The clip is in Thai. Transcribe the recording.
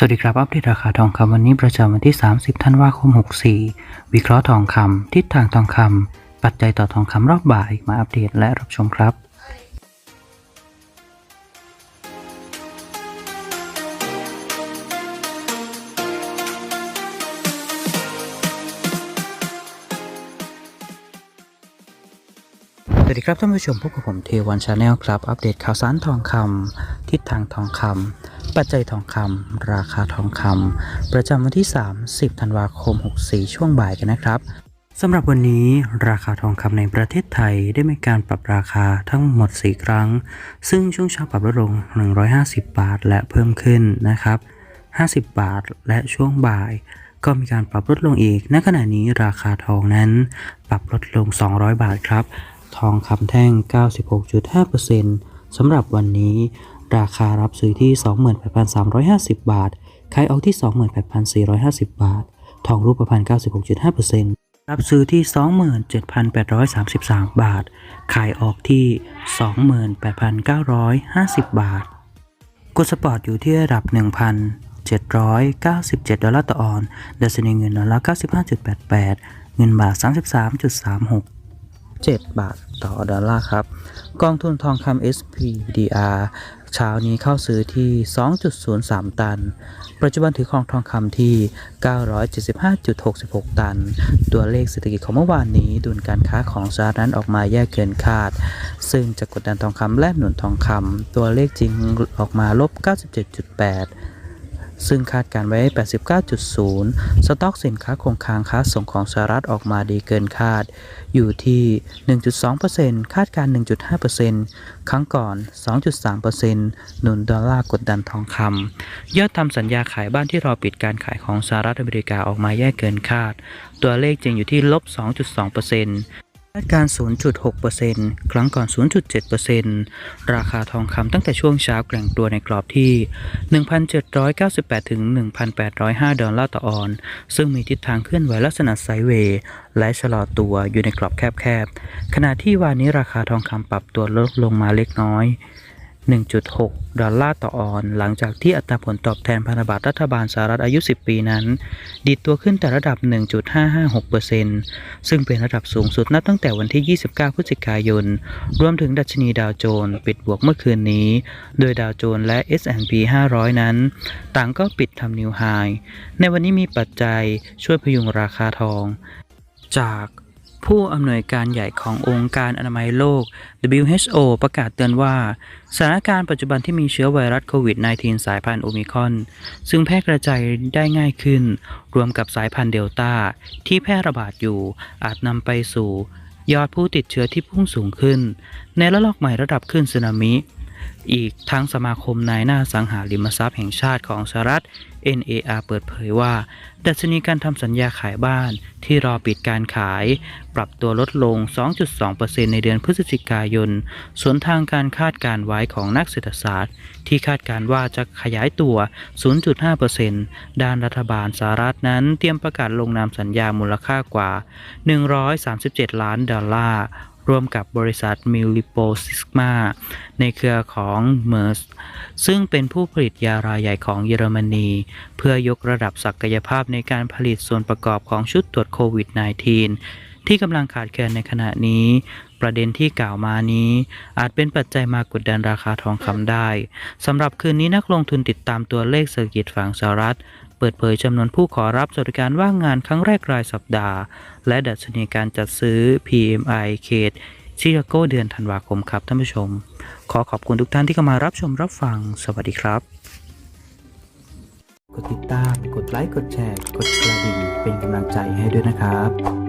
สวัสดีครับ อัปเดตราคาทองคำวันนี้ประจำวันที่ 30 ธันวาคม 64 วิเคราะห์ทองคำทิศทางทองคำปัจจัยต่อทองคำรอบบ่ายมาอัปเดตและรับชมครับสวัสดีครับท่านผู้ชมพบกับผมเทวันชาแนลครับ อัปเดตข่าวสารทองคำทิศทางทองคำ ปัจจัยทองคำราคาทองคำประจำวันที่ 30 ธันวาคม 64 ช่วงบ่ายกันนะครับสำหรับวันนี้ราคาทองคำในประเทศไทยได้มีการปรับราคาทั้งหมด 4 ครั้ง ซึ่งช่วงเช้าปรับลดลง 150 บาทและเพิ่มขึ้นนะครับ 50 บาทและช่วงบ่าย ก็มีการปรับลดลงอีก ณ ขณะนี้ราคาทองนั้นปรับลดลง 200 บาทครับ ทองคำแท่ง 96.5%สำหรับวันนี้ ราคารับซื้อที่ 28,350 บาท ขายออกที่ 28,450 บาท ทองรูปพรรณ96.5%รับซื้อที่ 27,833 บาท ขายออกที่ 28,950 บาทกดสปอร์ตอยู่ที่ระดับ 1,797 ดอลลาร์ต่อออนดัชนีเงินดอลลาร์95.88 เงินบาท 33.36 7 บาทต่อดอลลาร์ครับ กองทุนทองคำ SPDR เช้านี้เข้าซื้อที่ 2.03 ตัน ปัจจุบันถือครองทองคำที่ 975.66 ตัน ตัวเลขเศรษฐกิจของเมื่อวานนี้ดุลการค้าของสหรัฐนั้นออกมาแย่เกินคาด ซึ่งจะกดดันทองคำและหนุนทองคำตัวเลขจริงออกมาลบ 97.8 ซึ่งคาดการไว้ 89.0 สต็อกสินค้าคงค้างค้าส่งของสหรัฐออกมาดีเกินคาด อยู่ที่ 1.2%คาดการ 1.5%ครั้งก่อน 2.3%หนุนดอลลาร์กดดันทองคำยอดทำสัญญาขายบ้านที่รอปิดการขายของสหรัฐอเมริกาออกมาแย่เกินคาด ตัวเลขจริงอยู่ที่ลบ 2.2%าดการ 0.6%ครั้งก่อน 0.7%ราคาทองคำตั้งแต่ช่วงเช้าแกล่งตัวในกรอบที่ 1,798 ถึง 1,805 ดอลลาร์ต่อออน ซึ่งมีทิศทางเคลื่อนไหวลักษณะไซเวย์ และชะลอตัวอยู่ในกรอบแคบๆ ขณะที่วันนี้ราคาทองคำปรับตัวลดลงมาเล็กน้อย 1.6 ดอลลาร์ต่อออน หลังจากที่อัตราผลตอบแทนพันธบัตรรัฐบาลสหรัฐอายุ 10 ปีนั้น ดีดตัวขึ้นแต่ระดับ 1.556%ซึ่งเป็นระดับสูงสุดนับตั้งแต่วันที่ 29 พฤศจิกายน รวมถึงดัชนีดาวโจนส์ปิดบวกเมื่อคืนนี้ โดยดาวโจนส์และ S&P 500 นั้น ต่างก็ปิดทำนิวไฮในวันนี้มีปัจจัยช่วยพยุงราคาทอง จาก ผู้อำนวยการใหญ่ขององค์การอนามัยโลก WHO ประกาศเตือนว่า สถานการณ์ปัจจุบันที่มีเชื้อไวรัสโควิด -19 สายพันธุ์โอมิคอน ซึ่งแพร่กระจายได้ง่ายขึ้น รวมกับสายพันธุ์เดลต้า ที่แพร่ระบาดอยู่ อาจนำไปสู่ ยอดผู้ติดเชื้อที่พุ่งสูงขึ้น ในระลอกใหม่ระดับขึ้นสึนามิ อีกทั้งสมาคมนายหน้าสังหาริมทรัพย์แห่งชาติของสหรัฐ NAR เปิดเผยว่า ดัชนีการทำสัญญาขายบ้านที่รอปิดการขาย ปรับตัวลดลง 2.2%ในเดือนพฤศจิกายน สวนทางการคาดการไว้ของนักเศรษฐศาสตร์ ที่คาดการว่าจะขยายตัว 0.5%ด้านรัฐบาลสหรัฐนั้นเตรียมประกาศลงนามสัญญามูลค่ากว่า 137 ล้านดอลลาร์ ร่วมกับบริษัทมิลลิโปซิสมาในเครือของเมอร์สซึ่งเป็นผู้ผลิตยารายใหญ่ของเยอรมนี เพื่อยกระดับศักยภาพในการผลิตส่วนประกอบของชุดตรวจโควิด -19 ที่กำลังขาดแคลนในขณะนี้ประเด็นที่กล่าวมานี้ อาจเป็นปัจจัยมากดดันราคาทองคำได้สำหรับคืนนี้นักลงทุนติดตามตัวเลขเศรษฐกิจฝั่งสหรัฐ เปิดเผยจำนวนผู้ขอรับสวัสดิการว่างงานครั้งแรกรายสัปดาห์ และดัชนีการจัดซื้อ PMI เขตชิคาโกเดือนธันวาคมครับท่านผู้ชม ขอขอบคุณทุกท่านที่เข้ามารับชมรับฟัง สวัสดีครับ กดติดตาม กดไลค์ กดแชร์ กดกระดิ่งเป็นกำลังใจให้ด้วยนะครับ